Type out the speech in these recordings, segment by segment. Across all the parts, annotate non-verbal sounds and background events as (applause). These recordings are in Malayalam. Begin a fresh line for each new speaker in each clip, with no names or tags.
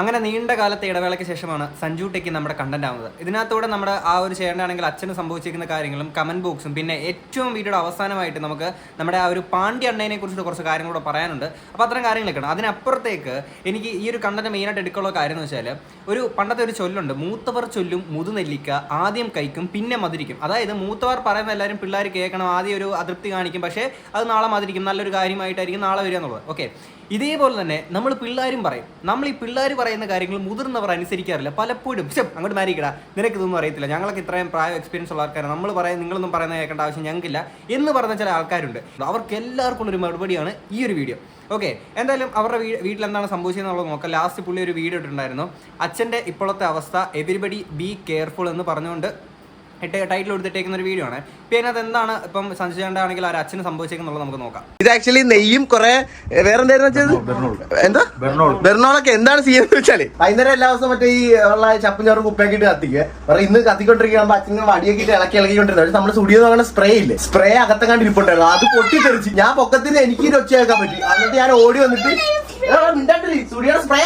അങ്ങനെ നീണ്ട കാലത്തെ ഇടവേളയ്ക്ക് ശേഷമാണ് സഞ്ജു ടെക്കി നമ്മുടെ കണ്ടന്റ് ആവുന്നത്. ഇതിനകത്തൂടെ നമ്മുടെ ആ ഒരു ചേട്ടനാണെങ്കിൽ അച്ഛന് സംഭവിച്ചിരിക്കുന്ന കാര്യങ്ങളും കമന്റ് ബോക്സും പിന്നെ ഏറ്റവും വീഡിയോയുടെ അവസാനമായിട്ട് നമുക്ക് നമ്മുടെ ആ ഒരു പാണ്ഡ്യ അണ്ണയെ കുറിച്ച് കുറച്ച് കാര്യങ്ങളൂടെ പറയാനുണ്ട്. അപ്പോൾ അത്തരം കാര്യങ്ങളൊക്കെയാണ് അതിനപ്പുറത്തേക്ക് എനിക്ക് ഈ ഒരു കണ്ടന്റ് മെയിനായിട്ട് എടുക്കാനുള്ള കാര്യം എന്ന് വെച്ചാൽ ഒരു പണ്ടത്തെ ഒരു ചൊല്ലുണ്ട്. മൂത്തവർ ചൊല്ലും മുതുനെല്ലിക്ക ആദ്യം കഴിക്കും പിന്നെ മധുരിക്കും. അതായത് മൂത്തവർ പറയുന്ന എല്ലാവരും പിള്ളേർ കേൾക്കണം ആദ്യം ഒരു അതൃപ്തി കാണിക്കും പക്ഷേ അത് നാളെ മധുരിക്കും. നല്ലൊരു കാര്യമായിട്ടായിരിക്കും നാളെ വരിക എന്നുള്ളത്. ഓക്കെ ഇതേപോലെ തന്നെ നമ്മൾ പിള്ളേരും പറയും. നമ്മൾ ഈ പിള്ളേർ പറയുന്ന കാര്യങ്ങൾ മുതിർന്നവർ അനുസരിക്കാറില്ല. പലപ്പോഴും പക്ഷേ അങ്ങോട്ട് മാരിക്കടാ നിനക്ക് ഇതൊന്നും അറിയത്തില്ല. ഞങ്ങൾക്ക് ഇത്രയും പ്രായം എക്സ്പീരിയൻസ് ഉള്ള ആൾക്കാരാണ് നമ്മൾ പറയാൻ നിങ്ങളൊന്നും പറയുന്ന കേൾക്കേണ്ട ആവശ്യം ഞങ്ങൾക്കില്ല എന്ന് പറഞ്ഞ ചില ആൾക്കാരുണ്ട്. അവർക്ക് എല്ലാവർക്കും ഒരു മറുപടിയാണ് ഈ ഒരു വീഡിയോ ഓക്കെ എന്തായാലും അവരുടെ വീ വീട്ടിൽ എന്താണ് സംഭവിച്ചതെന്നുള്ളത് നോക്കാം. ലാസ്റ്റ് പുള്ളി ഒരു വീഡിയോ ഇട്ടിട്ടുണ്ടായിരുന്നു. അച്ഛന്റെ ഇപ്പോഴത്തെ അവസ്ഥ എവരിബഡി ബി കെയർഫുൾ എന്ന് പറഞ്ഞുകൊണ്ട് ഇട്ട് ടൈറ്റിൽ കൊടുത്തിട്ടേക്കുന്ന ഒരു വീഡിയോ ആണ്. ഇപ്പം അതിനകത്ത് എന്താണ് ഇപ്പം സഞ്ജയണ്ടാണെങ്കിൽ ആ ഒരു അച്ഛന് സംഭവിച്ചേക്കുന്നുള്ളത് നമുക്ക് നോക്കാം.
ഇത് ആക്ച്വലി നെയ്യും കുറെ വേറെ എന്തായിരുന്നു എന്താ? ബെർണോളൊക്കെ എന്താണ് ചെയ്യുന്നത് വെച്ചാൽ? വൈകുന്നേരം എല്ലാ ദിവസവും മറ്റേ ഈ ഉള്ള ചപ്പും ചോറും കുപ്പയാക്കിട്ട് കത്തിക്കുക. വേറെ ഇന്ന് കത്തിക്കൊണ്ടിരിക്കുമ്പോൾ അച്ഛൻ വടിയൊക്കെ ഇട്ട് ഇളക്കി ഇളക്കിക്കൊണ്ടിരുന്നത് പക്ഷെ നമ്മൾ സ്റ്റുഡിയോ അങ്ങനെ സ്പ്രേ ഇല്ലേ? സ്പ്രേ അകത്തങ്ങാണ്ട് ഇരിപ്പുണ്ടായിരുന്നു. അത് പൊട്ടിത്തെറിച്ച്. ഞാൻ പൊക്കത്തിന് എനിക്ക് ഒച്ചയാക്കാൻ പറ്റി. എന്നിട്ട് ഞാൻ ഓടി വന്നിട്ട് സ്പ്രേ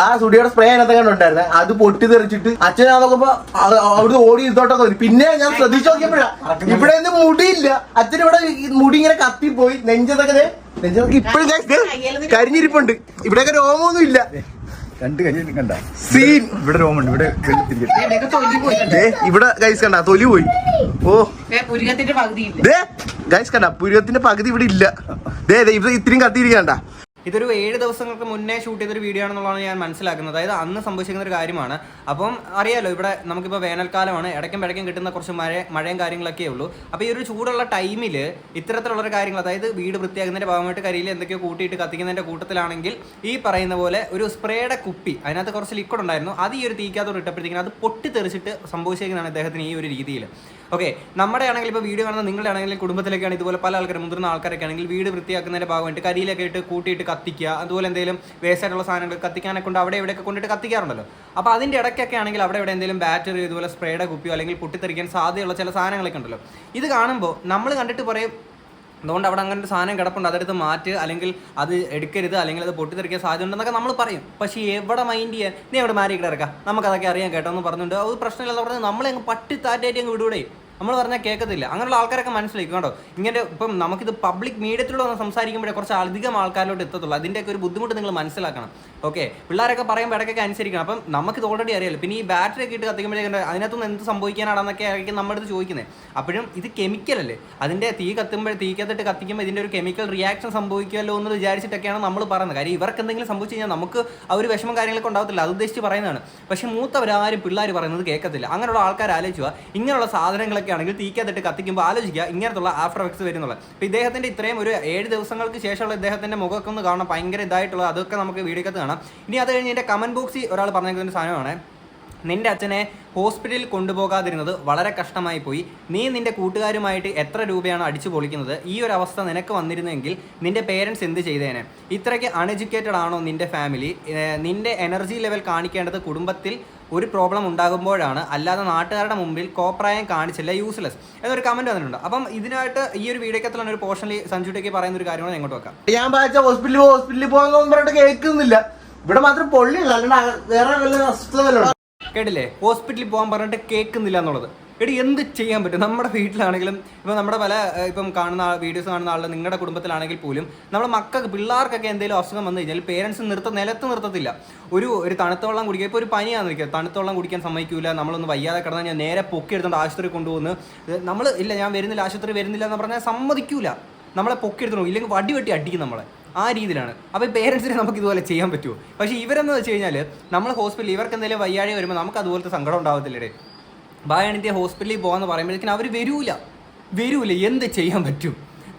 ആ സ്റ്റുഡിയോയുടെ സ്പ്രേ അതിനകത്ത് കണ്ടുണ്ടായിരുന്നു അത് പൊട്ടിത്തെറിച്ചിട്ട് അച്ഛൻ ഞാൻ നോക്കുമ്പോ അവിടെ അവിടുന്ന് ഓടി ഇതോട്ടൊക്കെ വരും. പിന്നെ ഞാൻ ശ്രദ്ധിച്ചു നോക്കിയപ്പോഴാ ഇവിടെ ഒന്നും മുടിയില്ല. അച്ഛൻ ഇവിടെ മുടി ഇങ്ങനെ കത്തിപ്പോയി നെഞ്ചതൊക്കെ ദേ, നെഞ്ചതൊക്കെ ഇപ്പോഴും കരിഞ്ഞിരിപ്പുണ്ട്. ഇവിടെയൊക്കെ രോമമൊന്നും ഇല്ല.
രണ്ട് കൈ കണ്ട?
സീൻ.
ഇവിടെ രോമുണ്ട് ഇവിടെ തിരികെ.
ദേ ഇവിടെ ഗൈസ് കണ്ട തൊലി പോയി. ഓ.
പുരുകത്തിന്റെ പകുതി
ദേ ഗൈസ് കണ്ട പുരുകത്തിന്റെ പകുതി ഇവിടെ ഇല്ല. ദേ ദേ ഇവിടെ ഇത്രയും കത്തിയിരിക്കണ്ട
ഇതൊരു ഏഴ് ദിവസങ്ങൾക്ക് മുന്നേ ഷൂട്ട് ചെയ്തൊരു വീഡിയോ ആണെന്നുള്ളതാണ് ഞാൻ മനസ്സിലാക്കുന്നത്. അതായത് അന്ന് സംഭവിച്ചിരിക്കുന്ന ഒരു കാര്യമാണ്. അപ്പം അറിയാലോ ഇവിടെ നമുക്കിപ്പോൾ വേനൽക്കാലമാണ്. ഇടയ്ക്കും ഇടയ്ക്കും കിട്ടുന്ന കുറച്ച് മഴ മഴയും കാര്യങ്ങളൊക്കെ ഉള്ളൂ. അപ്പോൾ ഈ ഒരു ചൂടുള്ള ടൈമിൽ ഇത്തരത്തിലുള്ളൊരു കാര്യങ്ങൾ അതായത് വീട് വൃത്തിയാക്കുന്നതിന്റെ ഭാഗമായിട്ട് കരിയിൽ എന്തൊക്കെയോ കൂട്ടിയിട്ട് കത്തിക്കുന്നതിന്റെ കൂട്ടത്തിലാണെങ്കിൽ ഈ പറയുന്ന പോലെ ഒരു സ്പ്രേയുടെ കുപ്പി അതിനകത്ത് കുറച്ച് ലിക്വിഡ് ഉണ്ടായിരുന്നു. അത് ഈ ഒരു തീക്കാത്തോട് ഇട്ടപ്പോഴത്തേക്കും അത് പൊട്ടിത്തെറിച്ചിട്ട് സംഭവിച്ചിരിക്കുന്നതാണ് അദ്ദേഹത്തിന് ഈ ഒരു രീതിയിൽ ഓക്കെ നമ്മുടെ ആണെങ്കിൽ ഇപ്പോൾ വീഡിയോ കാണുന്ന നിങ്ങളുടെ ആണെങ്കിൽ കുടുംബത്തിലേക്കാണ് ഇതുപോലെ പല ആൾക്കാരും മുതിർന്ന ആൾക്കാരൊക്കെ ആണെങ്കിൽ വീട് വൃത്തിയാക്കുന്നതിന്റെ ഭാഗമായിട്ട് കരിയിലൊക്കെ ഇട്ട് കൂട്ടിയിട്ട് കത്തിക്കുക അതുപോലെ എന്തെങ്കിലും വേസ്റ്റായിട്ടുള്ള സാധനങ്ങൾ കത്തിക്കാനൊക്കെ കൊണ്ട് അവിടെ ഇവിടെയൊക്കെ കൊണ്ടിട്ട് കത്തിക്കാറുണ്ടല്ലോ. അപ്പോൾ അതിന്റെ ഇടയ്ക്കൊക്കെ ആണെങ്കിൽ അവിടെ ഇവിടെ എന്തെങ്കിലും ബാറ്ററി ഇതുപോലെ സ്പ്രേയുടെ കുപ്പിയോ അല്ലെങ്കിൽ പൊട്ടിത്തെറിക്കാൻ സാധ്യതയുള്ള ചില സാധനങ്ങളൊക്കെ ഉണ്ടല്ലോ. ഇത് കാണുമ്പോൾ നമ്മൾ കണ്ടിട്ട് പറയും അതുകൊണ്ട് അവിടെ അങ്ങനെ ഒരു സാധനം കിടപ്പുണ്ട് അതെടുത്ത് മാറ്റ് അല്ലെങ്കിൽ അത് എടുക്കരുത് അല്ലെങ്കിൽ അത് പൊട്ടിത്തെറിക്കാൻ സാധ്യത ഉണ്ടെന്നൊക്കെ നമ്മൾ പറയും. പക്ഷേ എവിടെ മൈൻഡ് ചെയ്യാൻ? നീ അവിടെ മാറി കിടക്കാം നമുക്കതൊക്കെ അറിയാൻ കേട്ടോ എന്ന് പറഞ്ഞിട്ടുണ്ട് അത് പ്രശ്നമില്ലെന്ന് പറഞ്ഞാൽ നമ്മളെ അങ്ങ് പട്ടി താറ്റായിട്ട് അങ്ങ് വിടൂടെ നമ്മൾ പറഞ്ഞാൽ കേൾക്കത്തില്ല. അങ്ങനെയുള്ള ആൾക്കാരൊക്കെ മനസ്സിലാക്കും കേട്ടോ ഇങ്ങനെ ഇപ്പം നമുക്കിത് പബ്ലിക് മീഡിയത്തിലൂടെ ഒന്ന് സംസാരിക്കുമ്പോഴേ കുറച്ച് അധികം ആൾക്കാരിലോട്ട് എത്തത്തുള്ളൂ. അതിന്റെയൊക്കെ ഒരു ബുദ്ധിമുട്ട് നിങ്ങൾ മനസ്സിലാക്കണം. ഓക്കെ പിള്ളേരൊക്കെ പറയുമ്പോൾ ഇടയ്ക്കൊക്കെ അനുസരിക്കണം. അപ്പം നമുക്കിത് ഓൾറെഡി അറിയാലോ. പിന്നെ ഈ ബാറ്ററി ഒക്കെ ഇട്ട് കത്തിക്കുമ്പോഴേക്കും അതിനകത്തൊന്നും എന്ത് സംഭവിക്കാനാണെന്നൊക്കെ ആയിരിക്കും നമ്മുടെ അടുത്ത് ചോദിക്കുന്നത് അപ്പോഴും ഇത് കെമിക്കൽ അല്ലേ? അതിന്റെ തീ കത്തുമ്പോൾ തീ തീക്കത്തിട്ട് കത്തിക്കുമ്പോൾ ഇതിന്റെ ഒരു കെമിക്കൽ റിയാക്ഷൻ സംഭവിക്കുമല്ലോ എന്ന് വിചാരിച്ചിട്ടൊക്കെയാണ് നമ്മൾ പറയുന്നത് കാര്യം ഇവർക്ക് എന്തെങ്കിലും സംഭവിച്ചു കഴിഞ്ഞാൽ നമുക്ക് ആ ഒരു വിഷമം കാര്യങ്ങളൊക്കെ ഉണ്ടാവത്തില്ല. അത് ഉദ്ദേശിച്ച് പറയുന്നതാണ്. പക്ഷേ മൂത്തവരാരും പിള്ളേർ പറയുന്നത് കേൾക്കത്തില്ല. അങ്ങനെയുള്ള ആൾക്കാർ ആലോചിക്കുക ഇങ്ങനെയുള്ള സാധനങ്ങളൊക്കെ ആണെങ്കിൽ തീ തീക്കത്തിട്ട് കത്തിക്കുമ്പോൾ ആലോചിക്കുക. ഇങ്ങനത്തുള്ള ആഫ്റ്റർ എഫക്ട്സ് വരുന്നുള്ളത് അപ്പോൾ ഇദ്ദേഹത്തിന്റെ ഇത്രയും ഒരു ഏഴ് ദിവസങ്ങൾക്ക് ശേഷമുള്ള ഇദ്ദേഹത്തിന്റെ മുഖമൊക്കെ ഒന്ന് കാണാൻ ഭയങ്കര ഇതായിട്ടുള്ള അതൊക്കെ നമുക്ക് വീഡിയോക്കകത്ത് കാണാം. ഇനി അത് കഴിഞ്ഞ് എന്റെ കമന്റ് ബോക്സിൽ ഒരാൾ പറഞ്ഞിരിക്കുന്ന സാധനമാണ്. നിന്റെ അച്ഛനെ ഹോസ്പിറ്റലിൽ കൊണ്ടുപോകാതിരുന്നത് വളരെ കഷ്ടമായി പോയി. നീ നിന്റെ കൂട്ടുകാരുമായിട്ട് എത്ര രൂപയാണ് അടിച്ചു പൊളിക്കുന്നത്? ഈ ഒരു അവസ്ഥ നിനക്ക് വന്നിരുന്നെങ്കിൽ നിന്റെ പേരൻസ് എന്ത് ചെയ്തേനെ? ഇത്രയ്ക്ക് അൺഎഡ്യൂക്കേറ്റഡ് ആണോ നിന്റെ ഫാമിലി നിന്റെ എനർജി ലെവൽ കാണിക്കേണ്ടത് കുടുംബത്തിൽ ഒരു പ്രോബ്ലം ഉണ്ടാകുമ്പോഴാണ്. അല്ലാതെ നാട്ടുകാരുടെ മുമ്പിൽ കോപ്രായം കാണിച്ചില്ല യൂസ്ലെസ് എന്നൊരു കമന്റ് വന്നിട്ടുണ്ട്. അപ്പം ഇതിനായിട്ട് ഈ ഒരു വീഡിയോക്കത്തിലാണ് ഒരു പോർഷനിൽ സഞ്ജുട്ടേക്ക് പറയുന്ന ഒരു കാര്യമാണ് എങ്ങോട്ട് വെക്കാം.
ഞാൻ ഹോസ്പിറ്റലിൽ ഹോസ്പിറ്റലിൽ പോകാൻ കേൾക്കുന്നില്ല. ഇവിടെ മാത്രം പൊള്ളില്ല അല്ലാണ്ട് വേറെ വല്ല അസ്വസ്ഥത
കേട്ടില്ലേ? ഹോസ്പിറ്റലിൽ പോകാൻ പറഞ്ഞിട്ട് കേൾക്കുന്നില്ല എന്നുള്ളത്. എടി എന്ത് ചെയ്യാൻ പറ്റും? നമ്മുടെ വീട്ടിലാണെങ്കിലും ഇപ്പം നമ്മുടെ പല ഇപ്പം കാണുന്ന വീഡിയോസ് കാണുന്ന ആളുടെ നിങ്ങളുടെ കുടുംബത്തിലാണെങ്കിൽ പോലും നമ്മുടെ മക്കൾക്ക് പിള്ളേർക്കൊക്കെ എന്തെങ്കിലും അസുഖം വന്നു കഴിഞ്ഞാൽ പേരൻസ് നിർത്ത നിലത്ത് നിർത്തത്തില്ല. ഒരു ഒരു തണുത്ത വെള്ളം കുടിക്കുക. ഇപ്പോൾ ഒരു പനിയാണെന്ന് നിൽക്കുക. തണുത്ത വെള്ളം കുടിക്കാൻ സമ്മതിക്കില്ല നമ്മളൊന്ന് വയ്യാതെ കിടന്നാൽ ഞാൻ നേരെ പൊക്കി എടുത്തുകൊണ്ട് ആശുപത്രി കൊണ്ടുപോകുന്നു നമ്മൾ ഇല്ല ഞാൻ വരുന്നില്ല ആശുപത്രി വരുന്നില്ല എന്ന് പറഞ്ഞാൽ സമ്മതിക്കൂല. നമ്മളെ പൊക്കി എടുത്തു ഇല്ലെങ്കിൽ വടി വെട്ടി അടിക്കും നമ്മളെ. ആ രീതിയിലാണ്. അപ്പോൾ പേരൻസിനെ നമുക്ക് ഇതുപോലെ ചെയ്യാൻ പറ്റുമോ പക്ഷേ ഇവരെന്ന് വെച്ച് കഴിഞ്ഞാൽ നമ്മൾ ഹോസ്പിറ്റലിൽ ഇവർക്ക് എന്തെങ്കിലും വയ്യാഴി വരുമ്പോൾ നമുക്ക് അതുപോലത്തെ സങ്കടം ഉണ്ടാവത്തില്ലേ ബായാണിന്റെ ഹോസ്പിറ്റലിൽ പോകാന്ന് പറയുമ്പോഴേക്കും അവർ വരൂല. വരൂല. എന്ത് ചെയ്യാൻ പറ്റും?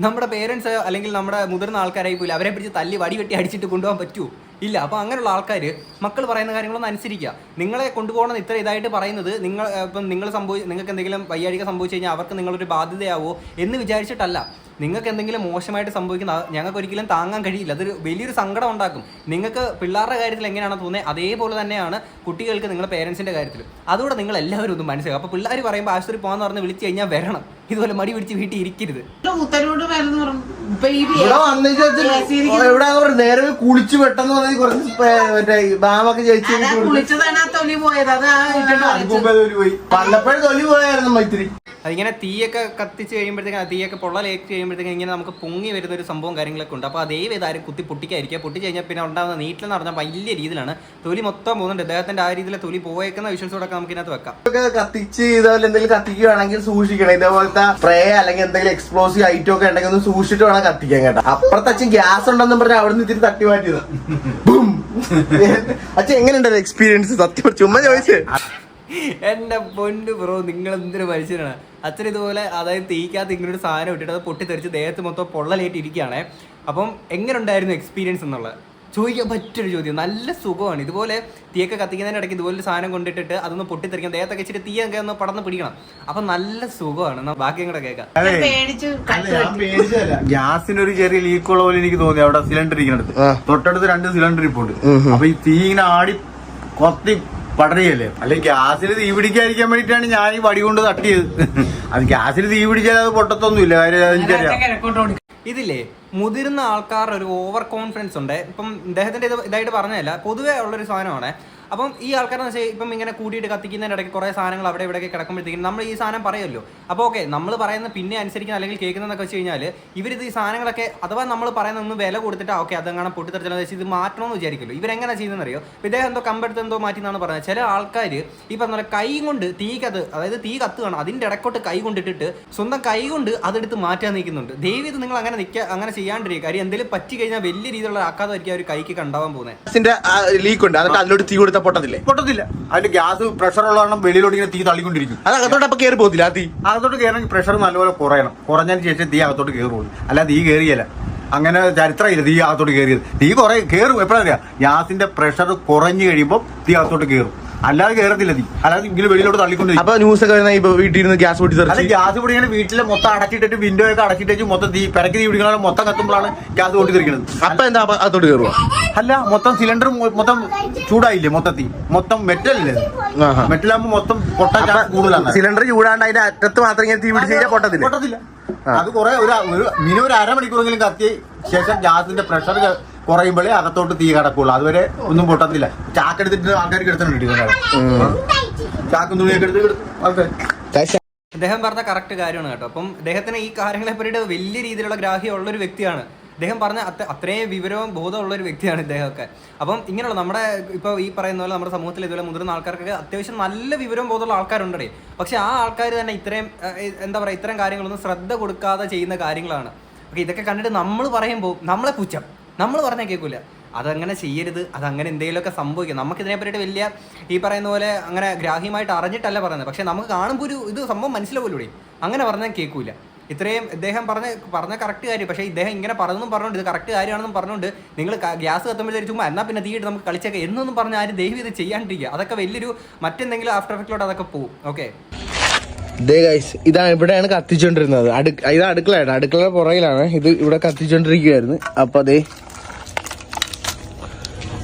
നമ്മുടെ പേരൻസ് അല്ലെങ്കിൽ നമ്മുടെ മുതിർന്ന ആൾക്കാരായി പോയില്ല അവരെ പിടിച്ച് തല്ലി വടി വെട്ടി അടിച്ചിട്ട് കൊണ്ടുപോകാൻ പറ്റുമോ ഇല്ല. അപ്പോൾ അങ്ങനെയുള്ള ആൾക്കാർ മക്കൾ പറയുന്ന കാര്യങ്ങളൊന്നും അനുസരിക്കുക. നിങ്ങളെ കൊണ്ടുപോകണം ഇത്ര ഇതായിട്ട് പറയുന്നത് നിങ്ങൾ ഇപ്പം നിങ്ങൾ സംഭവി നിങ്ങൾക്ക് എന്തെങ്കിലും വയ്യാഴിക സംഭവിച്ചു കഴിഞ്ഞാൽ അവർക്ക് നിങ്ങളൊരു ബാധ്യതയാവോ എന്ന് വിചാരിച്ചിട്ടല്ല. നിങ്ങൾക്ക് എന്തെങ്കിലും മോശമായിട്ട് സംഭവിക്കുന്ന ഞങ്ങൾക്ക് ഒരിക്കലും താങ്ങാൻ കഴിയില്ല. അതൊരു വലിയൊരു സങ്കടം ഉണ്ടാക്കും. നിങ്ങൾക്ക് പിള്ളേരുടെ കാര്യത്തിൽ എങ്ങനെയാണോ തോന്നുന്നത് അതേപോലെ തന്നെയാണ് കുട്ടികൾക്ക് നിങ്ങളുടെ പേരൻസിന്റെ കാര്യത്തിൽ അതുകൂടെ നിങ്ങൾ എല്ലാവരും ഒന്ന് മനസ്സിലാക്കും അപ്പോൾ പിള്ളേർ പറയുമ്പോൾ ആശുപത്രി പോകാന്ന് പറഞ്ഞ് വിളിച്ചു കഴിഞ്ഞാൽ വരണം. ഇതുപോലെ മടി പിടിച്ച് വീട്ടിൽ ഇരിക്കരുത്.
പറഞ്ഞു.
നേരെ കുളിച്ച് പെട്ടെന്ന് വന്നത് കുറച്ച് പേ- മറ്റേ ബാമൊക്കെ ജയിച്ചു
കുളിച്ചതാണ് ആ തൊലി പോയത്. അത്
തൊലി പോയായിരുന്നു മൈത്രി.
അതിങ്ങനെ തീയൊക്കെ കത്തിച്ച് കഴിയുമ്പോഴത്തേക്കും ആ തീയൊക്കെ പൊള്ളലേറ്റ് കഴിയുമ്പോഴത്തേക്കും ഇങ്ങനെ നമുക്ക് പൊങ്ങി വരുന്ന ഒരു സംഭവം കാര്യങ്ങളൊക്കെ ഉണ്ട്. അപ്പോൾ അതേ ആരും കുത്തി പൊട്ടിക്കായിരിക്കുക പൊട്ടി കഴിഞ്ഞാൽ പിന്നെ ഉണ്ടാകുന്ന നീറ്റിലെന്ന് പറഞ്ഞാൽ വലിയ രീതിയിലാണ്. തൊലി മൊത്തം പോകുന്നുണ്ട്. അദ്ദേഹത്തിന്റെ ആ രീതിയിൽ തൊലി പോയേക്കുന്ന വിഷ്വൽസോടൊക്കെ നമുക്ക് ഇതിനകത്ത് വെക്കാം.
കത്തിച്ച് ഇതേപോലെ എന്തെങ്കിലും കത്തിക്കുകയാണെങ്കിൽ സൂക്ഷിക്കണം. ഇതേപോലത്തെ സ്പ്രേ അല്ലെങ്കിൽ എന്തെങ്കിലും എക്സ്പ്ലോസീവ് ഐറ്റം ഒക്കെ ഉണ്ടെങ്കിൽ ഒന്ന് സൂക്ഷിച്ചിട്ട് വേണം കത്തിക്കാൻ കേട്ടോ. അപ്പുറത്ത് അച്ഛൻ ഗ്യാസ് ഉണ്ടെന്നും പറഞ്ഞാൽ അവിടെ നിന്ന് ഇത്തിരി തട്ടി മാറ്റിയത്. അച്ഛൻ എങ്ങനെയുണ്ടത് എക്സ്പീരിയൻസ് സത്യം ചുമ്മാ ചോദിച്ചേ.
എന്റെ പൊന്നു ബ്രോ നിങ്ങൾ എന്തൊരു മനുഷ്യനാണ്. അച്ഛൻ ഇതുപോലെ അതായത് തീക്കാത്ത ഇങ്ങനൊരു ഒരു സാധനം ഇട്ടിട്ട് അത് പൊട്ടിത്തെറിച്ച് ദേഹത്ത് മൊത്തം പൊള്ളലേറ്റ് ഇരിക്കുകയാണേ. അപ്പം എങ്ങനെ ഉണ്ടായിരുന്നു എക്സ്പീരിയൻസ് എന്നുള്ളത്? ചോദിക്കാൻ പറ്റൊരു ചോദ്യം. നല്ല സുഖമാണ്. ഇതുപോലെ തീയൊക്കെ കത്തിക്കുന്നതിന്റെ ഇടയ്ക്ക് ഇതുപോലെ ഒരു സാധനം കൊണ്ടിട്ടിട്ട് അതൊന്ന് പൊട്ടിത്തെറിക്കാം ദേഹത്തൊക്കെ ഇച്ചിരി തീയൊക്കെ ഒന്ന് പടന്ന് പിടിക്കണം. അപ്പൊ നല്ല സുഖമാണ്. എന്നാ ബാക്കി കൂടെ കേൾക്കാം.
ഗ്യാസിന് ഒരു ചെറിയ ലീക്ക് ഉള്ള പോലെ എനിക്ക് തോന്നി. അവിടെ സിലിണ്ടർ
ഇരിക്കുന്നുണ്ട്.
തൊട്ടടുത്ത് രണ്ട് സിലിണ്ടർ ഇപ്പുണ്ട്. അപ്പൊ ഈ തീ ഇങ്ങനെ ആടി കൊത്തി പടരുകയല്ലേ അല്ലെ ഗ്യാസിൽ തീ പിടിക്കാതിരിക്കാൻ വേണ്ടിയിട്ടാണ് ഞാൻ ഈ വടി കൊണ്ട് തട്ടിയത്. അത് ഗ്യാസിൽ തീ പിടിച്ചാൽ അത് പൊട്ടത്തൊന്നുമില്ല. കാര്യം
ഇതില്ലേ മുതിർന്ന ആൾക്കാരുടെ ഒരു ഓവർ കോൺഫിഡൻസ് ഉണ്ട്. ഇപ്പം ഇദ്ദേഹത്തിന്റെ ഇത് ഇതായിട്ട് പറഞ്ഞതല്ല പൊതുവേ ഉള്ളൊരു സാധനമാണ്. അപ്പം ഈ ആൾക്കാരെന്ന് വെച്ചാൽ ഇപ്പം ഇങ്ങനെ കൂട്ടിയിട്ട് കത്തിക്കുന്നതിന്റെ ഇടയ്ക്ക് കുറേ സാധനങ്ങൾ അവിടെ ഇവിടെയൊക്കെ കിടക്കുമ്പോഴത്തേക്കും നമ്മൾ ഈ സാധനം പറയുമല്ലോ അപ്പോൾ ഓക്കെ നമ്മൾ പറയുന്ന പിന്നെ അനുസരിക്കുന്ന അല്ലെങ്കിൽ കേൾക്കുന്നതെന്നൊക്കെ വെച്ച് കഴിഞ്ഞാൽ ഇവരിത് ഈ സാധനങ്ങളൊക്കെ അഥവാ നമ്മൾ പറയുന്ന ഒന്ന് വില കൊടുത്തിട്ട് ഓക്കെ അതെങ്ങനെ പൊട്ടിത്തെറിച്ചാൽ വെച്ച് ഇത് മാറ്റണമെന്ന് വിചാരിക്കുമല്ലോ ഇവരെങ്ങനെ ചെയ്യുന്നതെന്ന് അറിയോ ഇപ്പം ഇദ്ദേഹം എന്തോ കമ്പെടുത്ത് എന്തോ മാറ്റി എന്നാണ് പറഞ്ഞത് ചില ആൾക്കാർ ഈ പറഞ്ഞ പറയുക കൈ കൊണ്ട് തീക്കത് അതായത് തീ കത്തുകയാണ് അതിന്റെ ഇടക്കോട്ട് കൈ കൊണ്ടിട്ടിട്ട് സ്വന്തം കൈ കൊണ്ട് അതെടുത്ത് മാറ്റാൻ നിൽക്കുന്നുണ്ട്. ദൈവം നിങ്ങൾ അങ്ങനെ നിൽക്കുക അങ്ങനെ ചെയ്യാണ്ടിരിക്കുക. കാര്യം എന്തെങ്കിലും പറ്റി കഴിഞ്ഞാൽ വലിയ രീതിയിലുള്ള ആക്കാതായിരിക്കും ആ ഒരു കൈക്ക് കണ്ടാവാൻ പോകുന്നത്.
ലീക്ക് ഉണ്ട്. അതിലോട്ട് തീ പൊട്ടത്തില്ലേ?
പൊട്ടത്തില്ല. അതിന്റെ ഗ്യാസ് പ്രഷർ ഉള്ള കാരണം വെളിയിലോട്ട് ഇങ്ങനെ തീ തള്ളിക്കൊണ്ടിരിക്കും.
അത് അകത്തോട്ട് അപ്പൊ കയറി പോകത്തില്ല ആ തീ?
അകത്തോട്ട് കയറണമെങ്കിൽ പ്രഷർ നല്ലപോലെ കുറയണം. കുറഞ്ഞതിന് ശേഷം തീ അകത്തോട്ട് കയറുള്ളൂ അല്ല തീ കയറിയല്ല അങ്ങനെ ചരിത്രമില്ല തീ അകത്തോട്ട് കയറിയത് തീ കുറെ. കയറും എപ്പോഴാ അറിയാം? ഗ്യാസിന്റെ പ്രഷർ കുറഞ്ഞു കഴിയുമ്പോൾ തീ അകത്തോട്ട് കയറും അല്ലാതെ കയറത്തില്ല നീ. അല്ലാതെ ഇങ്ങനെ വെളിയിലോട്ട് തള്ളിക്കൊണ്ടിരിക്കും
അപ്പൊ ന്യൂസ് ഒക്കെ വരുന്ന ഇപ്പൊ വീട്ടിൽ ഇരുന്ന് ഗ്യാസ് പൊട്ടി
അല്ല ഗ്യാസ് പിടിക്കണ വീട്ടിലെ മൊത്തം അടച്ചിട്ടിട്ട് വിൻഡോ ഒക്കെ അടച്ചിട്ടേച്ച് മൊത്തം തീ പെരക്ക് തീ പിടിക്കണ മൊത്തം കത്തുമ്പോഴാണ് ഗ്യാസ് പൊട്ടി പൊട്ടിത്തെറിക്കുന്നത്
അപ്പൊ എന്താ അതോട്ട് കയറുക
അല്ല മൊത്തം സിലിണ്ടർ മൊത്തം ചൂടായില്ലേ മൊത്തത്തിൽ മൊത്തം മെറ്റലല്ലേ. മെറ്റലാകുമ്പോ മൊത്തം പൊട്ടാൻ ചാൻസ് കൂടുതലാണ്.
സിലിണ്ടർ ചൂടാണ്ട് അതിന്റെ അറ്റത്ത് മാത്രം ഇങ്ങനെ തീ പിടിച്ച് കഴിഞ്ഞാൽ പൊട്ടത്തില്ല.
പൊട്ടത്തില്ല. അത് കുറെ ഒരു ഒരു മിനിമം ഒരു അരമണിക്കൂറെങ്കിലും കത്തി ശേഷം ഗ്യാസിന്റെ പ്രഷർ കുറയുമ്പോഴേ അകത്തോട്ട് തീ കടക്കുള്ളൂ. അതുവരെ ഒന്നും പൊട്ടത്തില്ല. ചാക്കെടുത്തിട്ട് ആൾക്കാർക്ക് എടുത്തിട്ടുണ്ട് ചാക്കും തുണിയൊക്കെ എടുത്ത് ആൾക്കാർ
അദ്ദേഹം പറഞ്ഞ കറക്റ്റ് കാര്യമാണ് കേട്ടോ. അപ്പം അദ്ദേഹത്തിന് ഈ കാര്യങ്ങളെ പറ്റിയിട്ട് വലിയ രീതിയിലുള്ള ഗ്രാഹ്യമുള്ള ഒരു വ്യക്തിയാണ്. അദ്ദേഹം പറഞ്ഞ അത്ര അത്രയും വിവരവും ബോധമുള്ള ഒരു വ്യക്തിയാണ് ഇദ്ദേഹമൊക്കെ. അപ്പം ഇങ്ങനെയുള്ള നമ്മുടെ ഇപ്പോൾ ഈ പറയുന്ന പോലെ നമ്മുടെ സമൂഹത്തിൽ ഇതുപോലെ മുതിർന്ന ആൾക്കാർക്കൊക്കെ അത്യാവശ്യം നല്ല വിവരവും ബോധമുള്ള ആൾക്കാരുണ്ടേ പക്ഷെ ആ ആൾക്കാർ തന്നെ ഇത്രയും എന്താ പറയുക ഇത്തരം കാര്യങ്ങളൊന്നും ശ്രദ്ധ കൊടുക്കാതെ ചെയ്യുന്ന കാര്യങ്ങളാണ്. ഓക്കെ ഇതൊക്കെ കണ്ടിട്ട് നമ്മൾ പറയുമ്പോൾ നമ്മളെ പുച്ഛം. നമ്മൾ പറഞ്ഞാൽ കേൾക്കില്ല അതങ്ങനെ ചെയ്യരുത് അതങ്ങനെ എന്തെങ്കിലുമൊക്കെ സംഭവിക്കും. നമുക്കിതിനെ പറ്റിയിട്ട് വലിയ ഈ പറയുന്ന പോലെ അങ്ങനെ ഗ്രാഹ്യമായിട്ട് അറിഞ്ഞിട്ടല്ല പറയുന്നത്. പക്ഷേ നമുക്ക് കാണുമ്പോൾ ഒരു ഇത് സംഭവം മനസ്സിലാവില്ലൂടെ അങ്ങനെ പറഞ്ഞാൽ കേൾക്കൂല ഇത്രയും ഇദ്ദേഹം പറഞ്ഞ പറഞ്ഞ കറക്റ്റ് കാര്യം. പക്ഷേ ഇദ്ദേഹം ഇങ്ങനെ പറഞ്ഞെന്നും പറഞ്ഞുകൊണ്ട് ഇത് കറക്റ്റ് കാര്യമാണെന്നും പറഞ്ഞുകൊണ്ട് നിങ്ങൾ ഗ്യാസ് കത്തുമ്പോൾ ചുമ്മാ എന്നാൽ പിന്നെ തീയിട്ട് നമുക്ക് കളിച്ചേക്കാം എന്നൊന്നും പറഞ്ഞ് ആരും ദൈവം ഇത് ചെയ്യാണ്ടിരിക്കുക. അതൊക്കെ വലിയൊരു മറ്റെന്തെങ്കിലും ആഫ്റ്റർ എഫക്റ്റിലോട്ട് അതൊക്കെ പോകും ഓക്കെ
ഇതാണ് ഇവിടെയാണ് കത്തിച്ചോണ്ടിരുന്നത്. അടുക്ക ഇത് അടുക്കളയാണ്. അടുക്കളയുടെ പുറകിലാണ് ഇത് ഇവിടെ കത്തിച്ചോണ്ടിരിക്കുകയായിരുന്നു. അപ്പൊ അതേ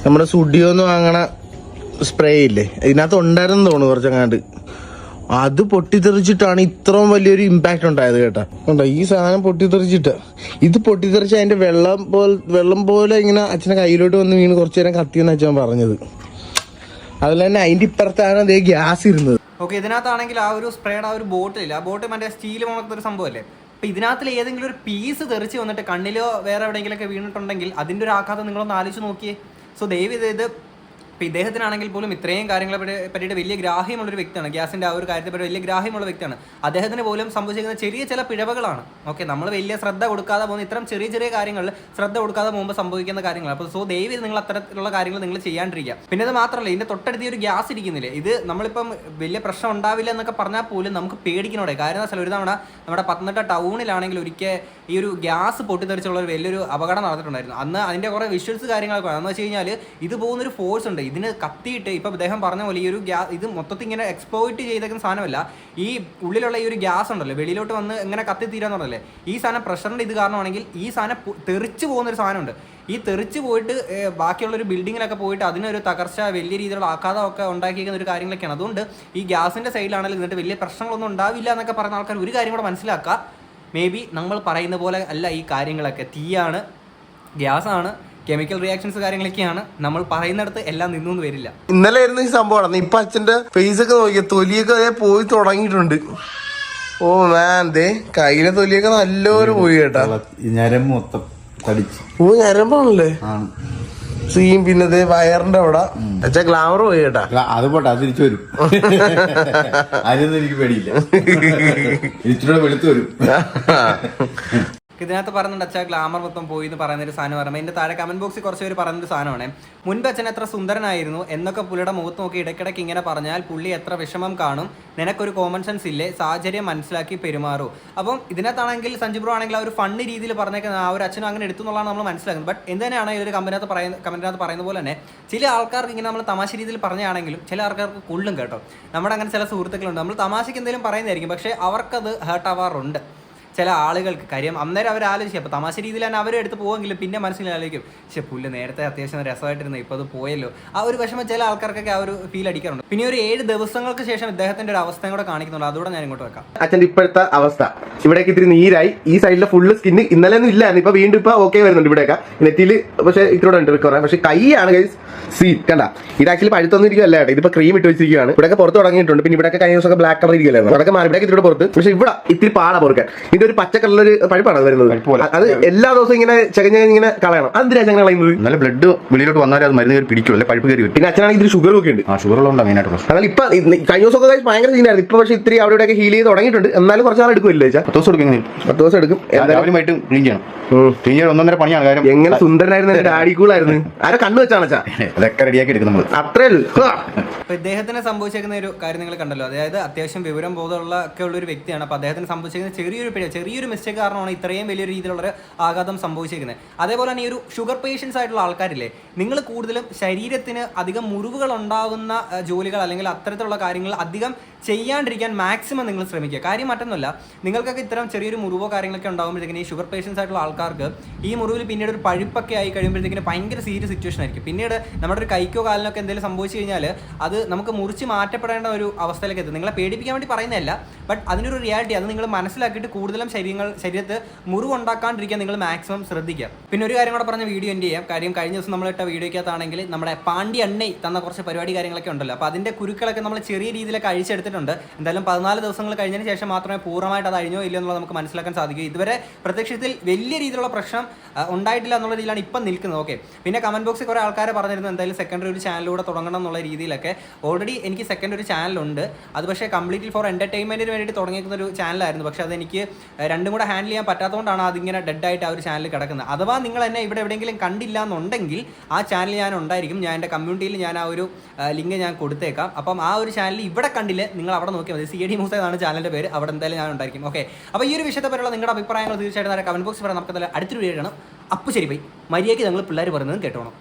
നമ്മുടെ സുഡിയോന്ന് വാങ്ങണ സ്പ്രേ ഇല്ലേ? ഇതിനകത്ത് ഉണ്ടായിരുന്നു തോന്നുന്നു കുറച്ചങ്ങാണ്ട്. അത് പൊട്ടിത്തെറിച്ചിട്ടാണ് ഇത്രയും വലിയൊരു ഇമ്പാക്ട് ഉണ്ടായത് കേട്ടാ. ഉണ്ടോ ഈ സാധനം പൊട്ടിത്തെറിച്ചിട്ട്. ഇത് പൊട്ടിത്തെറിച്ച് അതിന്റെ വെള്ളം പോലെ വെള്ളം പോലെ ഇങ്ങനെ അച്ഛനെ കയ്യിലോട്ട് വന്ന് വീണ് കുറച്ചു നേരം കത്തിയെന്ന് അച്ഛൻ പറഞ്ഞത്. അതുപോലെ തന്നെ അതിന്റെ ഇപ്പുറത്താണ് അതേ ഗ്യാസ് ഇരുന്നത്.
ഓക്കെ ഇതിനകത്താണെങ്കിൽ ആ ഒരു സ്പ്രേയുടെ ആ ഒരു ബോട്ടിലില്ല ആ ബോട്ട് മറ്റേ സ്റ്റീൽ പോലത്തെ ഒരു സംഭവമല്ലേ അപ്പൊ ഇതിനകത്തിൽ ഏതെങ്കിലും ഒരു പീസ് തെറിച്ച് വന്നിട്ട് കണ്ണിലോ വേറെ എവിടെയെങ്കിലുമൊക്കെ വീണിട്ടുണ്ടെങ്കിൽ അതിന്റെ ഒരു ആഘാതം നിങ്ങളൊന്ന് ആലോചിച്ച് നോക്കിയേ. സോ ദയവ് ഇത് ഇത് ഇപ്പം ഇദ്ദേഹത്തിനാണെങ്കിൽ പോലും ഇത്രയും കാര്യങ്ങളെ പറ്റി പറ്റിയിട്ട് വലിയ ഗ്രാഹ്യമുള്ള ഒരു വ്യക്തിയാണ്. ഗ്യാസിന്റെ ആ ഒരു കാര്യത്തെ പറ്റി വലിയ ഗ്രാഹ്യമുള്ള വ്യക്തിയാണ്. അദ്ദേഹത്തിന് പോലും സംഭവിച്ചിരിക്കുന്ന ചെറിയ ചില പിഴവുകളാണ്. ഓക്കെ നമ്മൾ വലിയ ശ്രദ്ധ കൊടുക്കാതെ പോകുന്ന ഇത്തരം ചെറിയ ചെറിയ കാര്യങ്ങളിൽ ശ്രദ്ധ കൊടുക്കാതെ പോകുമ്പോൾ സംഭവിക്കുന്ന കാര്യങ്ങൾ അപ്പോൾ സോ ദയവ് നിങ്ങൾ അത്തരത്തിലുള്ള കാര്യങ്ങൾ നിങ്ങൾ ചെയ്യാണ്ടിരിക്കുക. പിന്നെ അത് മാത്രമല്ല ഇതിന്റെ തൊട്ടടുത്ത് ഒരു ഗ്യാസ് ഇരിക്കുന്നില്ലേ? ഇത് നമ്മളിപ്പം വലിയ പ്രശ്നം ഉണ്ടാവില്ല എന്നൊക്കെ പറഞ്ഞാൽ പോലും നമുക്ക് പേടിക്കണോടെ. കാര്യം എന്താ ഒരു തവണ നമ്മുടെ പത്തനംതിട്ട ടൗണിലാണെങ്കിൽ ഒരിക്കൽ ഈ ഒരു ഗ്യാസ് പൊട്ടിത്തെറിച്ചുള്ള ഒരു വലിയൊരു അപകടം നടന്നിട്ടുണ്ടായിരുന്നു. അന്ന് അതിന്റെ കുറേ വിഷ്വൽസ് കാര്യങ്ങളൊക്കെ എന്ന് വെച്ച് കഴിഞ്ഞാൽ ഇത് പോകുന്നൊരു ഫോഴ്സ് ഉണ്ട്. ഇതിന് കത്തിയിട്ട് ഇപ്പം അദ്ദേഹം പറഞ്ഞ പോലെ ഈ ഒരു ഗ്യാസ് ഇത് മൊത്തത്തിൽ ഇങ്ങനെ എക്സ്പ്ലോയിറ്റ് ചെയ്തേക്കുന്ന സാധനമല്ല. ഈ ഉള്ളിലുള്ള ഈ ഒരു ഗ്യാസ് ഉണ്ടല്ലോ വെളിയിലോട്ട് വന്ന് ഇങ്ങനെ കത്തി തീരാന്ന് പറഞ്ഞല്ലേ? ഈ സാധനം പ്രഷറിന്റെ ഇത് കാരണമാണെങ്കിൽ ഈ സാധനം തെറിച്ച് പോകുന്ന ഒരു സാധനമുണ്ട്. ഈ തെറിച്ച് പോയിട്ട് ബാക്കിയുള്ള ഒരു ബിൽഡിങ്ങിലൊക്കെ പോയിട്ട് അതിനൊരു തകർച്ച വലിയ രീതിയിലുള്ള ആഘാതമൊക്കെ ഉണ്ടാക്കിയിരിക്കുന്ന ഒരു കാര്യങ്ങളൊക്കെയാണ്. അതുകൊണ്ട് ഈ ഗ്യാസിന്റെ സൈഡിലാണെങ്കിൽ എന്നിട്ട് വലിയ പ്രശ്നങ്ങളൊന്നും ഉണ്ടാവില്ല എന്നൊക്കെ പറയുന്ന ആൾക്കാർ ഒരു കാര്യം കൂടെ മനസ്സിലാക്കുക. മേ ബി നമ്മൾ പറയുന്ന പോലെ അല്ല ഈ കാര്യങ്ങളൊക്കെ. തീയാണ് ഗ്യാസാണ് കെമിക്കൽ റിയാക്ഷൻസ് കാര്യങ്ങളൊക്കെയാണ്. നമ്മൾ പറയുന്നിടത്ത് എല്ലാം നിന്നൊന്നും വരില്ല.
ഇന്നലെ ആയിരുന്നു ഈ സംഭവം ഇപ്പൊ അച്ഛന്റെ ഫേസ് ഒക്കെ നോക്കിയ തൊലിയൊക്കെ പോയി തുടങ്ങിയിട്ടുണ്ട്. ഓ മാൻ ദേ കയ്യിലെ തൊലിയൊക്കെ നല്ലൊരു പോയി കേട്ടോ
ഞരമ്പ് മൊത്തം തടിച്ച്.
ഓ ഞരമ്പാണല്ലേ?
സീം
സീൻ പിന്നെ ദേ വയറിന്റെ അവിടെ. അച്ഛാ ഗ്ലാമർ പോയി കേട്ടാ
അത് പോട്ടെ അത് തിരിച്ചു വരും. (laughs) അതിനൊന്നും എനിക്ക് പേടിയില്ല. ഇച്ചിരി വെളുത്തു വരും. (laughs)
ഇതിനകത്ത് പറയുന്നുണ്ട് അച്ഛാ ഗ്ലാമർ മൊത്തം പോയി എന്ന് പറയുന്ന ഒരു സാധനം പറയുമ്പോൾ എന്റെ താഴെ കമന്റ് ബോക്സിൽ കുറച്ച് പേര് പറയുന്നൊരു സാധനമാണ്. മുൻപ് അച്ഛൻ എത്ര സുന്ദരനായിരുന്നു എന്നൊക്കെ പുള്ളിയുടെ മുഖത്ത് നോക്കി ഇടയ്ക്കിടയ്ക്ക് ഇങ്ങനെ പറഞ്ഞാൽ പുള്ളി എത്ര വിഷമം കാണും. നിനക്കൊരു കോമൺ സെൻസ് ഇല്ലേ? സാഹചര്യം മനസ്സിലാക്കി പെരുമാറൂ. അപ്പം ഇതിനകത്താണെങ്കിൽ സഞ്ജു ബ്രോ ആണെങ്കിൽ ആ ഒരു ഫണ്ട് രീതിയിൽ പറഞ്ഞേക്കുന്ന ആ ഒരു അച്ഛനും അങ്ങനെ എടുത്തു എന്നുള്ളതാണ് നമ്മൾ മനസ്സിലാക്കുന്നത്. ബട്ട് എന്ത് ഈ ഒരു കമ്പനകത്ത് പറയുന്ന കമന്റിനകത്ത് പറയുന്ന പോലെ തന്നെ ചില ആൾക്കാർക്ക് ഇങ്ങനെ നമ്മൾ തമാശ രീതിയിൽ പറഞ്ഞാണെങ്കിലും ചില ആൾക്കാർക്ക് കൊള്ളും കേട്ടോ. നമ്മുടെ അങ്ങനെ ചില സുഹൃത്തുക്കളുണ്ട്. നമ്മൾ തമാശയ്ക്ക് എന്തെങ്കിലും പറയുന്നതായിരിക്കും. പക്ഷേ അവർക്കത് ഹേർട്ട് ആവാറുണ്ട്. ചില ആളുകൾക്ക് കാര്യം അന്നേരം അവർ ആലോചിക്കും. അപ്പോൾ തമാശ രീതിയിൽ തന്നെ അവരും എടുത്ത് പോകുമെങ്കിലും പിന്നെ മനസ്സിൽ ആലോചിക്കും. പക്ഷെ പുല്ല് നേരത്തെ അത്യാവശ്യം രസമായിട്ടിരുന്നു ഇപ്പോൾ അത് പോയല്ലോ. ആ ഒരു വിഷമം ചില ആൾക്കാർക്കൊക്കെ ആ ഒരു ഫീൽ അടിക്കാറുണ്ട്. പിന്നെ ഒരു ഏഴ് ദിവസങ്ങൾക്ക് ശേഷം ഇദ്ദേഹത്തിന്റെ ഒരു അവസ്ഥയും കൂടെ കാണിക്കുന്നുണ്ട്. അതുകൂടെ ഞാൻ ഇങ്ങോട്ട് വെക്കാം.
അച്ഛന്റെ ഇപ്പോഴത്തെ അവസ്ഥ. ഇവിടേക്ക് ഇത്തിരി നീരായി. ഈ സൈഡിലെ ഫുള്ള് സ്കിന്ന് ഇന്നലെ ഒന്നും ഇല്ലായിരുന്നു. ഇപ്പൊ വീണ്ടും ഇപ്പൊ ഓക്കെ വരുന്നുണ്ട് ഇവിടെയൊക്കെ നെറ്റിയിൽ പക്ഷെ ഇത്തിരി ഉണ്ട് റിക്കവർ പക്ഷെ കൈയാണ് കൈ സീ കണ്ട. ഇത് ആക്ച്വലി പഴുത്തൊന്നും കേട്ടോ ഇതിപ്പോ ക്രീം ഇട്ട് വെച്ചിരിക്കുകയാണ് ഇവിടെയൊക്കെ പുറത്ത് തുടങ്ങിയിട്ടുണ്ട്. പിന്നെ ഇവിടെയൊക്കെ കഴിഞ്ഞ ദിവസമൊക്കെ ബ്ലാക്ക് കളർ ഇരിക്കുകയായിരുന്നു അതൊക്കെ മാറി. ഇവിടെയൊക്കെ ഇത്തിരി പുറത്ത്. പക്ഷെ ഇവിടെ ഇത്തിരി പാടാ പൊറുക്കാൻ. ഇതിന്റെ ഒരു പച്ച ഒരു പഴുപ്പാണ് അത് വരുന്നത്. അത് എല്ലാ ദിവസവും ഇങ്ങനെ ചകഞ്ഞ ഇങ്ങനെ കളയണം. അതെന്തിനാ ചങ്ങനെ കളയുന്നത്?
നല്ല ബ്ലഡ് വെളിയിലോട്ട് വന്നാലും അത് മരുന്ന് കയറി പിടിക്കും അല്ലെ? പഴുപ്പ് കയറി വരും.
പിന്നെ അച്ഛനാണെങ്കിൽ ഇതിൽ ഷുഗർ ഒക്കെ ഉണ്ട്.
ആ ഷുഗർ ഉള്ളതുകൊണ്ടാണ് മെയിനായിട്ട് ആയിട്ട്
എന്നാൽ ഇപ്പൊ കഴിഞ്ഞ ദിവസമൊക്കെ ഒക്കെ ഭയങ്കര സീനായിരുന്നു ഇപ്പൊ പക്ഷേ ഇത്തിരി അവിടെ ഇവിടെയൊക്കെ ഹീൽ ചെയ്ത് തുടങ്ങിയിട്ടുണ്ട്. എന്നാലും കുറച്ച് നാൾ എടുക്കുമല്ലേ ചാ
പത്ത് ദിവസം എടുക്കും
പത്ത് ദിവസം എടുക്കും. എന്തായാലും
രാവിലെ ക്ലീൻ ചെയ്യണം. ക്ലീൻ ചെയ്യാൻ ഒന്നൊന്നര പണിയാണ് കാര്യം.
എങ്ങനെ സുന്ദരനായിരുന്നു എന്റെ ഡാഡി കൂളായിരുന്നു ആരെ കണ്ണു വെച്ചാണ് ചാ
അതൊക്കെ (laughs) റെഡിയാക്കി എടുക്കും നമ്മൾ
അത്രേ.
അപ്പൊ ഇദ്ദേഹത്തിന് സംഭവിച്ചേക്കുന്ന ഒരു കാര്യം നിങ്ങൾ കണ്ടല്ലോ. അതായത് അത്യാവശ്യം വിവരം ബോധമുള്ള ഒക്കെ ഉള്ള ഒരു വ്യക്തിയാണ്. അപ്പൊ അദ്ദേഹത്തിന് സംഭവിച്ചിരിക്കുന്ന ചെറിയൊരു പിഴ ചെറിയൊരു മിസ്റ്റേക്ക് കാരണമാണ് ഇത്രയും വലിയ രീതിയിലുള്ളൊരു ആഘാതം സംഭവിച്ചിരിക്കുന്നത് അതേപോലെ തന്നെ ഈ ഒരു ഷുഗർ പേഷ്യൻസ് ആയിട്ടുള്ള ആൾക്കാരില്ലേ നിങ്ങൾ കൂടുതലും ശരീരത്തിന് അധികം മുറിവുകൾ ഉണ്ടാകുന്ന ജോലികൾ അല്ലെങ്കിൽ അത്തരത്തിലുള്ള കാര്യങ്ങൾ അധികം ചെയ്യാണ്ടിരിക്കാൻ മാക്സിമം നിങ്ങൾ ശ്രമിക്കുക. കാര്യം മറ്റൊന്നുമല്ല നിങ്ങൾക്കൊക്കെ ഇത്തരം ചെറിയൊരു മുറിവോ കാര്യങ്ങളൊക്കെ ഉണ്ടാകുമ്പോഴത്തേക്കിന് ഈ ഷുഗർ പേഷ്യൻസ് ആയിട്ടുള്ള ആൾക്കാർക്ക് ഈ മുറിവിൽ പിന്നീട് ഒരു പഴുപ്പൊക്കെ ആയി കഴിയുമ്പോഴത്തേക്കിന് ഭയങ്കര സീരിയസ് സിറ്റുവേഷൻ ആയിരിക്കും. പിന്നീട് നമ്മുടെ ഒരു കൈക്കോ കാലിനൊക്കെ എന്തെങ്കിലും സംഭവിച്ചു കഴിഞ്ഞാൽ അത് നമുക്ക് മുറിച്ച് മാറ്റപ്പെടേണ്ട ഒരു അവസ്ഥയിലേക്ക് എത്തും. നിങ്ങളെ പേടിപ്പിക്കാൻ വേണ്ടി പറയുന്നതല്ല ബട്ട് അതിനൊരു റിയാലിറ്റി അത് നിങ്ങൾ മനസ്സിലാക്കിയിട്ട് കൂടുതലും ശരീരങ്ങൾ ശരീരത്ത് മുറിവ് ഉണ്ടാക്കാണ്ടിരിക്കാൻ നിങ്ങൾ മാക്സിമം ശ്രദ്ധിക്കുക. പിന്നെ ഒരു കാര്യം കൂടെ പറഞ്ഞ വീഡിയോ എന്റെ ചെയ്യാം. കാര്യം കഴിഞ്ഞ ദിവസം നമ്മൾ ഇട്ട വീഡിയോക്കകത്താണെങ്കിൽ നമ്മുടെ പാണ്ടി എണ്ണൈ തന്ന കുറച്ച് പരിപാടി കാര്യങ്ങളൊക്കെ ഉണ്ടല്ലോ. അപ്പോൾ അതിന്റെ കുരുക്കളൊക്കെ നമ്മൾ ചെറിയ രീതിയിലൊക്കെ അഴിച്ചെടുത്തിട്ടുണ്ട് എന്തായാലും പതിനാല് ദിവസങ്ങൾ കഴിഞ്ഞതിന് ശേഷം മാത്രമേ പൂർണമായിട്ട് അത് അഴിഞ്ഞോ ഇല്ലയോ എന്നുള്ളത് നമുക്ക് മനസ്സിലാക്കാൻ സാധിക്കൂ. ഇതുവരെ പ്രത്യക്ഷത്തിൽ വലിയ രീതിയിലുള്ള പ്രശ്നം ഉണ്ടായിട്ടില്ല എന്നുള്ള രീതിയിലാണ് ഇപ്പം നിൽക്കുന്നത്. ഓക്കെ. പിന്നെ കമന്റ് ബോക്സിൽ കുറേ ആൾക്കാരെ പറഞ്ഞിരുന്നു എന്തായാലും സെക്കൻഡറി ഒരു ചാനലിലൂടെ തുടങ്ങണം എന്നുള്ള രീതിയിലൊക്കെ. ഓൾറെഡി എനിക്ക് സെക്കൻഡ് ഒരു ചാനലുണ്ട് അത് പക്ഷേ കംപ്ലീറ്റ്ലി ഫോർ എന്റർടൈൻമെന്റിന് വേണ്ടിയിട്ട് തുടങ്ങിയിരിക്കുന്ന ഒരു ചാനലായിരുന്നു പക്ഷേ അതെനിക്ക് രണ്ടും കൂടെ ഹാൻഡിൽ ചെയ്യാൻ പറ്റാത്തതുകൊണ്ടാണ് അതിങ്ങനെ ഡെഡായിട്ട് ആ ഒരു ചാനൽ കിടക്കുന്നത്. അഥവാ നിങ്ങൾ എന്നെ ഇവിടെ എവിടെയെങ്കിലും കണ്ടില്ല എന്നുണ്ടെങ്കിൽ ആ ചാനൽ ഞാൻ ഉണ്ടായിരിക്കും. ഞാൻ എന്റെ കമ്മ്യൂണിറ്റിയിൽ ഞാൻ ആ ഒരു ലിങ്ക് ഞാൻ കൊടുത്തേക്കാം. അപ്പം ആ ഒരു ചാനൽ ഇവിടെ കണ്ടില്ല നിങ്ങൾ അവിടെ നോക്കിയാൽ മതി. സി എ ഡി മൂസ എന്നാണ് ചാനലിന്റെ പേര്. അവിടെ എന്തായാലും ഞാൻ ഉണ്ടായിരിക്കും. ഓക്കെ അപ്പോൾ ഈ ഒരു വിഷയത്തെ പറ്റുള്ള നിങ്ങളുടെ അഭിപ്രായങ്ങൾ തീർച്ചയായിട്ടും കമന്റ് ബോക്സിൽ പറയാം. നമുക്ക് അടുത്തൊരു വീഡിയോ ആണ് അപ്പോൾ ശരി പോയി മര്യാദയ്ക്ക് നിങ്ങൾ പിള്ളേർ പറയുന്നത് കേട്ടോണം.